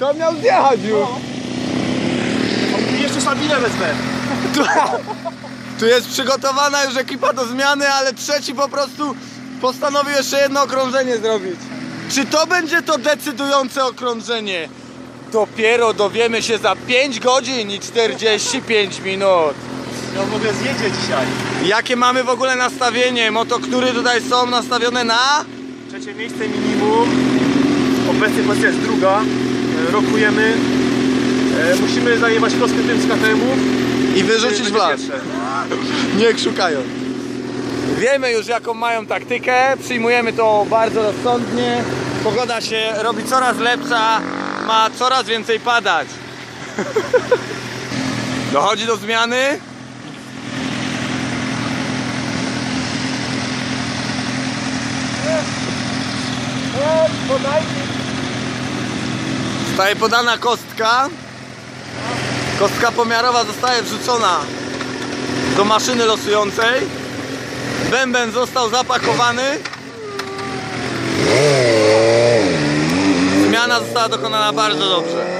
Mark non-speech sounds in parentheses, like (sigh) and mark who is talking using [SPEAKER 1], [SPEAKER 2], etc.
[SPEAKER 1] To miał zjechać już.
[SPEAKER 2] I jeszcze Sabinę wezmę.
[SPEAKER 1] Tu, tu jest przygotowana już ekipa do zmiany, ale trzeci po prostu postanowił jeszcze jedno okrążenie zrobić. Czy to będzie to decydujące okrążenie? Dopiero dowiemy się za 5 godzin i 45 minut.
[SPEAKER 2] Ja w ogóle zjedzie dzisiaj.
[SPEAKER 1] Jakie mamy w ogóle nastawienie? Motoktury tutaj są nastawione na...
[SPEAKER 2] Trzecie miejsce minimum. Obecnie pozycja jest druga. E, Rokujemy. E, musimy zajebać kostkę tym z KTM-u.
[SPEAKER 1] I wyrzucić w las. (laughs) Niech szukają. Wiemy już jaką mają taktykę, przyjmujemy to bardzo rozsądnie. Pogoda się robi coraz lepsza, ma coraz więcej padać. (laughs) Dochodzi do zmiany. Zostaje podana kostka. Kostka pomiarowa zostaje wrzucona do maszyny losującej. Bęben został zapakowany. Zmiana została dokonana bardzo dobrze.